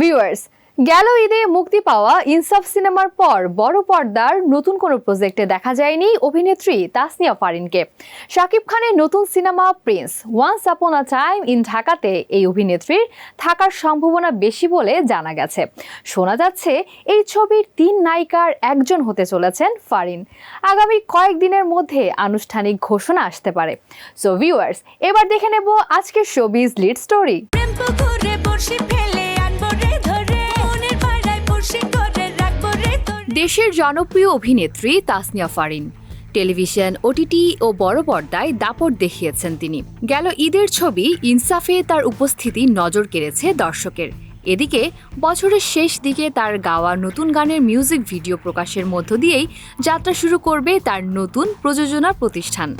Viewers গেল ঈদে মুক্তি পাওয়া ইনসাফ সিনেমার পর বড় পর্দার নতুন কোনো প্রজেক্টে দেখা যায়নি অভিনেত্রী তাসনিয়া ফারিনকে। শাকিব খানের নতুন cinema Prince once upon a time in ঢাকাতে এই অভিনেত্রীর থাকার সম্ভাবনা বেশি বলে জানা গেছে। শোনা যাচ্ছে এই ছবির তিন নায়িকার একজন হতে চলেছেন ফারিন। আগামী কয়েকদিনের মধ্যে আনুষ্ঠানিক ঘোষণা আসতে পারে। সো ভিউয়ার্স এবার দেখে নেব আজকের শোবিজ লিড স্টোরি দেশের জনপ্রিয় অভিনেত্রী তাসনিয়া ফারিন। টেলিভিশন, ওটিটি ও বড় পর্দায় দাপট দেখিয়েছেন তিনি। গেল ঈদের ছবি ইনসাফে তার উপস্থিতি নজর কেড়েছে দর্শকের। এদিকে, বছরের শেষ দিকে তার গাওয়া নতুন গানের মিউজিক ভিডিও প্রকাশের মধ্য দিয়েই যাত্রা শুরু করবে তার নতুন প্রযোজনা প্রতিষ্ঠান।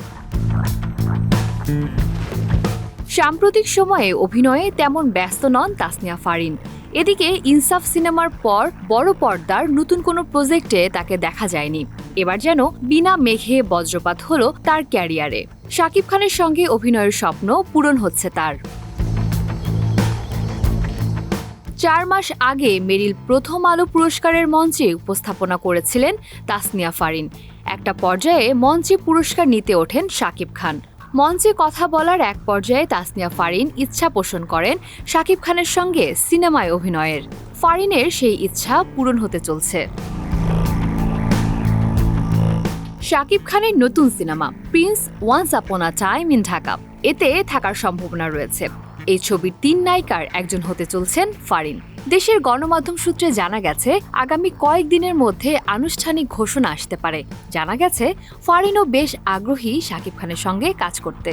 সাম্প্রতিক সময়ে অভিনয়ে তেমন ব্যস্ত নন তাসনিয়া ফারিন। এদিকে ইনসাফ সিনেমার পর বড় পর্দার নতুন কোনো প্রজেক্টে তাকে দেখা যায়নি। এবার যেন বিনা মেঘে বজ্রপাত হলো তার ক্যারিয়ারে। শাকিব খানের সঙ্গে অভিনয়ের স্বপ্ন পূরণ হচ্ছে তার। চার মাস আগে মেরিল প্রথম আলো পুরস্কারের মঞ্চে উপস্থাপনা করেছিলেন তাসনিয়া ফারিন। একটা পর্যায়ে মঞ্চে পুরস্কার নিতে ওঠেন শাকিব খান। মঞ্চে কথা বলার এক পর্যায়ে তাসনিয়া ফারিন ইচ্ছা পোষণ করেন শাকিব খানের সঙ্গে সিনেমায় অভিনয়ের। ফারিনের সেই ইচ্ছা পূরণ হতে চলছে। শাকিব খানের নতুন cinema, Prince once upon a time in Dhaka. এতে থাকার সম্ভাবনা রয়েছে। এই ছবির তিন নায়িকার একজন হতে চলছেন ফারিন। দেশের গণমাধ্যম সূত্রে জানা গেছে, আগামী কয়েকদিনের মধ্যে আনুষ্ঠানিক ঘোষণা আসতে পারে। জানা গেছে, ফারিনও বেশ আগ্রহী শাকিব খানের সঙ্গে কাজ করতে।